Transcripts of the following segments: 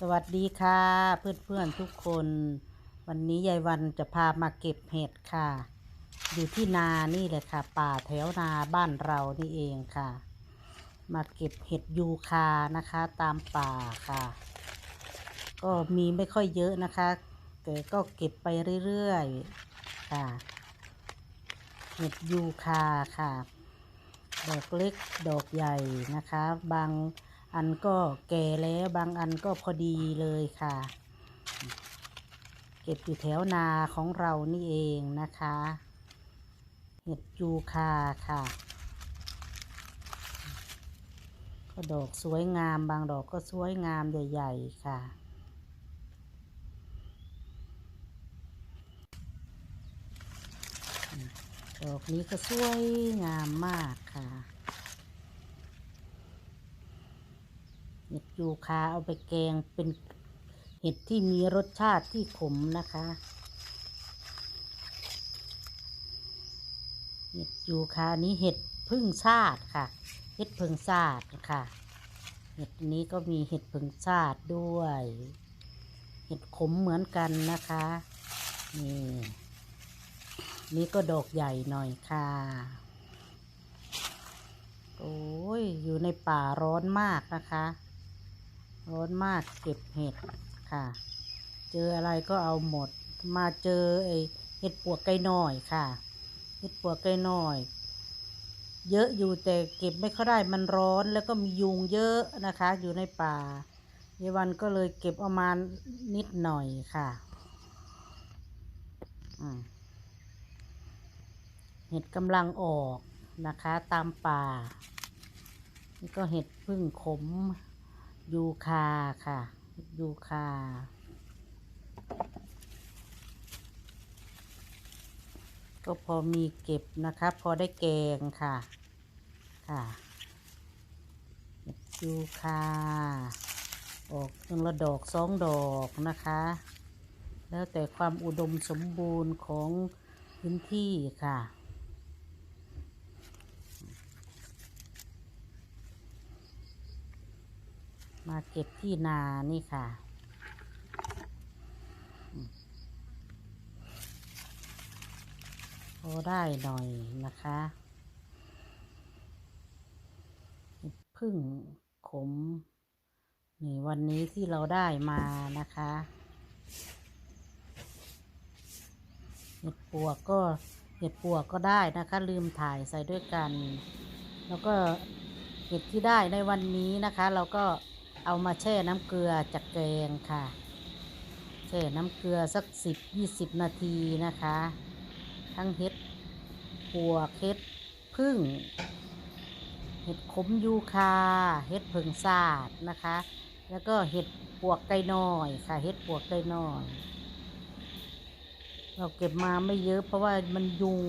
สวัสดีค่ะ เพื่อนๆทุกคน วันนี้ยายวันจะพามาเก็บเห็ดค่ะ อยู่ที่นานี่เลยค่ะ ป่าแถวนาบ้านเรานี่เองค่ะ มาเก็บเห็ดยูคานะคะ ตามป่าค่ะ ก็มีไม่ค่อยเยอะนะคะแต่ก็เก็บไปเรื่อยๆค่ะ เห็ดยูคาค่ะ ดอกเล็กดอกใหญ่นะคะ บาง อันก็แก่แล้วบางอันก็พอดีเลยค่ะ เก็บอยู่แถวนาของเรานี่เองนะคะ เห็ดยูคาค่ะ ก็ดอกสวยงามบางดอกก็สวยงามใหญ่ๆค่ะดอกนี้ก็สวยงามมากค่ะ เห็ดยูคาเอาไปแกงเป็นเห็ดที่มีรสชาติที่ขมนะคะ เห็ดยูคานี้เห็ดพึ่งชาติค่ะ เห็ดพึ่งชาติค่ะ เห็ดนี้ก็มีเห็ดพึ่งชาติด้วย เห็ดขมเหมือนกันนะคะ นี่นี่ก็ดอกใหญ่หน่อยค่ะ โอ้ย อยู่ในป่าร้อนมากนะคะ ร้อนมากเก็บเห็ดค่ะ เจออะไรก็เอาหมด มาเจอไอเห็ดปวกไก่น้อยค่ะเห็ดปวกไก่น้อย เยอะอยู่แต่เก็บไม่ค่อยได้มันร้อนแล้วก็มียุงเยอะนะคะ อยู่ในป่ายายวันก็เลยเก็บเอามานิดหน่อยค่ะเห็ดกำลังออกนะคะตามป่า นี่ก็เห็ดพึ่งขม ยูคาค่ะ ยูคา ก็พอมีเก็บนะคะ พอได้แกงค่ะ ค่ะ ยูคา ออกหนึ่งละดอกสองดอกนะคะ แล้วแต่ความอุดมสมบูรณ์ของพื้นที่ค่ะ มาเก็บที่นานี่ค่ะอืมพอได้หน่อยนะคะพึ่งขม นี่วันนี้ที่เราได้มานะคะเห็ดปวกก็เห็ดปวกก็ได้นะคะ ลืมถ่ายใส่ด้วยกัน แล้วก็เห็ดที่ได้ในวันนี้นะคะ เราก็ เอามาแช่น้ำเกลือจากแกงค่ะ แช่น้ำเกลือสักสิบยี่สิบนาทีนะคะ ทั้งเห็ดปวกเห็ดพึ่ง เห็ดขมยูคา เห็ดผึ่งซาดนะคะ แล้วก็เห็ดปวกไก่น้อยค่ะ เห็ดปวกไก่น้อย เราเก็บมาไม่เยอะเพราะว่ามันยุง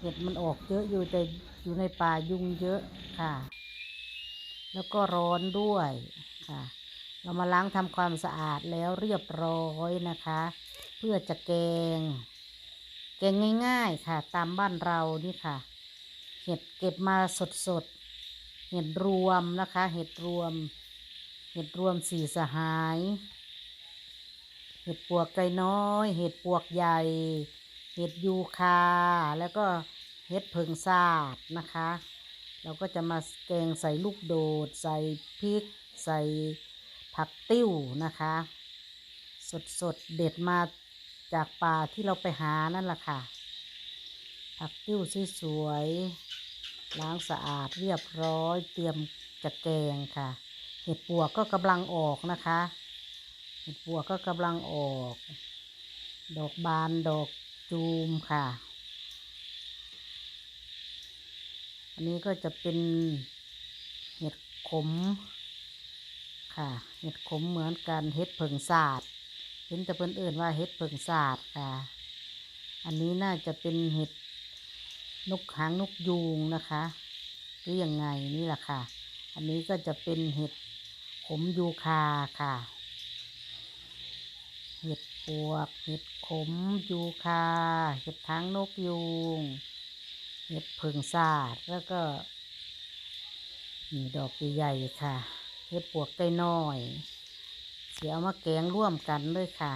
เห็ดมันออกเยอะอยู่แต่อยู่ในป่ายุงเยอะค่ะ แล้วก็ร้อนด้วยค่ะ เรามาล้างทำความสะอาดแล้วเรียบร้อยนะคะ เพื่อจะแกง แกงง่าย ๆค่ะ ตามบ้านเรานี่ค่ะ เห็ดเก็บมาสดๆ เห็ดรวมนะคะ เห็ดรวม เห็ดรวมสี่สหาย เห็ดปวกไก่น้อย เห็ดปวกใหญ่ เห็ดยูคา แล้วก็เห็ดเพิงซาดนะคะ เราก็จะมาแกงใส่ลูกโดด ใส่พริก ใส่ผักติ้วนะคะ สดสดเด็ดมาจากป่าที่เราไปหานั่นแหละค่ะ ผักติ้วสวยๆล้างสะอาดเรียบร้อย เตรียมจะแกงค่ะ เห็ดปวกก็กำลังออกนะคะ เห็ดบัวก็กำลังออก ดอกบานดอกจูมค่ะ อันนี้ก็จะเป็นเห็ดขม ค่ะ เห็ดขมเหมือนกันเห็ดเผิงศาสตร์เห็นแต่เพิ่นเอื่นว่าเห็ดเผิงศาสตร์ค่ะ อันนี้น่าจะเป็นเห็ดนกหางนกยูงนะคะหรือยังไงนี่แหละค่ะ อันนี้ก็จะเป็นเห็ดขมยูคาค่ะ เห็ดปวก เห็ดขมยูคา เห็ดทางนกยูง เห็ดผึ่งซาดแล้วก็นี่ดอกใหญ่ค่ะ เห็ดปวกไก่น้อยเดี๋ยเอามาแกงร่วมกันเลยค่ะ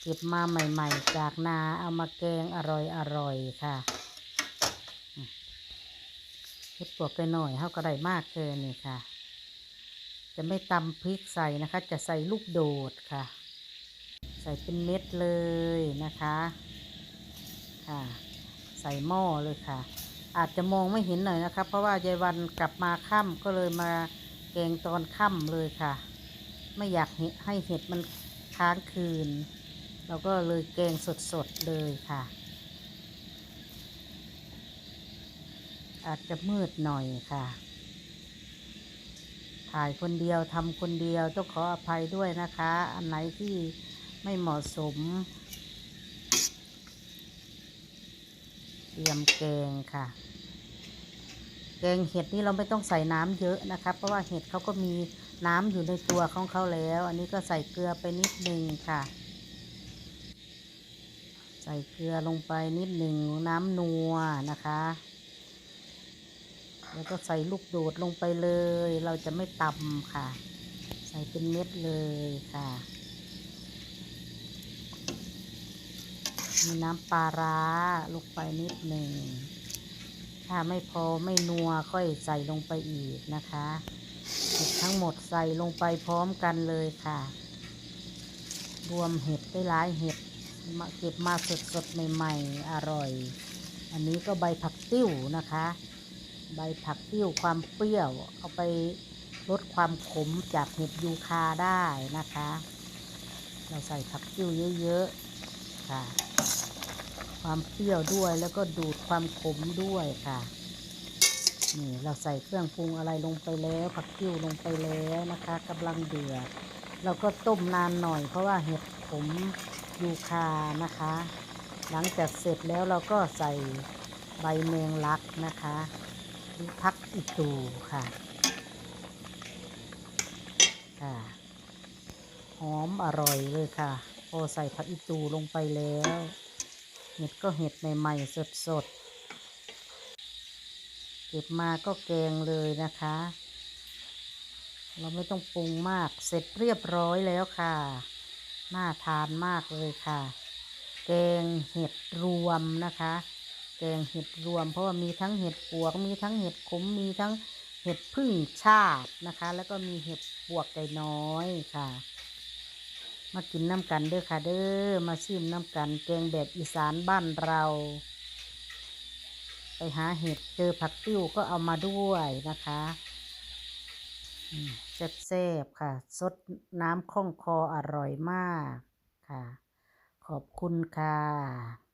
เก็บมาใหม่ๆ จากนาเอามาแกงอร่อยๆค่ะอืมเฮ็ดปวกไปหน่อยเท่าก็ได้มากเกินนี่ค่ะ จะไม่ตำพริกใส่นะคะ จะใส่ลูกโดดค่ะ ใส่เป็นเม็ดเลยนะคะ ค่ะ ใส่หม้อเลยค่ะ อาจจะมองไม่เห็นหน่อยนะคะเพราะว่ายายวันกลับมาค่ำก็เลยมาแกงตอนค่ำเลยค่ะ ไม่อยากให้เห็ดมันค้างคืน เราก็เลยแกงสดๆเลยค่ะ อาจจะมืดหน่อยค่ะ ถ่ายคนเดียวทำคนเดียวต้องขออภัยด้วยนะคะ อันไหนที่ไม่เหมาะสม เตรียมแกงค่ะ แกงเห็ดนี่เราไม่ต้องใส่น้ำเยอะนะคะเพราะว่าเห็ดเขาก็มีน้ำอยู่ในตัวของเขาแล้ว อันนี้ก็ใส่เกลือไปนิดนึงค่ะ ใส่เกลือลงไปนิดหนึ่งน้ำนัวนะคะแล้วก็ใส่ลูกโดดลงไปเลย เราจะไม่ตำค่ะ ใส่เป็นเม็ดเลยค่ะ มีน้ำปลาร้าลงไปนิดหนึ่ง ถ้าไม่พอไม่นัวค่อยใส่ลงไปอีกนะคะเห็ดทั้งหมดใส่ลงไปพร้อมกันเลยค่ะ รวมเห็ดได้หลายเห็ดมาเก็บมาสดๆใหม่ๆ อร่อย อันนี้ก็ใบผักติ้วนะคะ ใบผักติ้วความเปรี้ยว เอาไปลดความขมจากเห็ดยูคาได้นะคะ เราใส่ผักติ้วเยอะๆ ค่ะ ความเปรี้ยวด้วยแล้วก็ดูดความขมด้วยค่ะ นี่เราใส่เครื่องปรุงอะไรลงไปแล้ว ผักติ้วลงไปแล้วนะคะกำลังเดือดเราก็ต้มนานหน่อยเพราะว่าเห็ดขมยูคานะคะ หลังจากเสร็จแล้วเราก็ใส่ใบแมงลักนะคะหรือพักอีตูค่ะค่ะหอมอร่อยเลยค่ะ พอใส่ผักอีตูลงไปแล้ว เห็ดก็เห็ดใหม่ๆสดๆ เก็บมาก็แกงเลยนะคะ เราไม่ต้องปรุงมาก เสร็จเรียบร้อยแล้วค่ะ น่าทานมากเลยค่ะ แกงเห็ดรวมนะคะ แกงเห็ดรวม เพราะว่ามีทั้งเห็ดปวก มีทั้งเห็ดขม มีทั้งเห็ดพึ่งชาบนะคะ แล้วก็มีเห็ดปวกไก่น้อยค่ะ มากินน้ำกันเด้อค่ะเด้อมาชิมน้ำกันแกงแบบอีสานบ้านเรา ไปหาเห็ดเจอผักติ้วก็เอามาด้วยนะคะแซ่บๆค่ะสดน้ำข้องคออร่อยมากค่ะ ขอบคุณค่ะ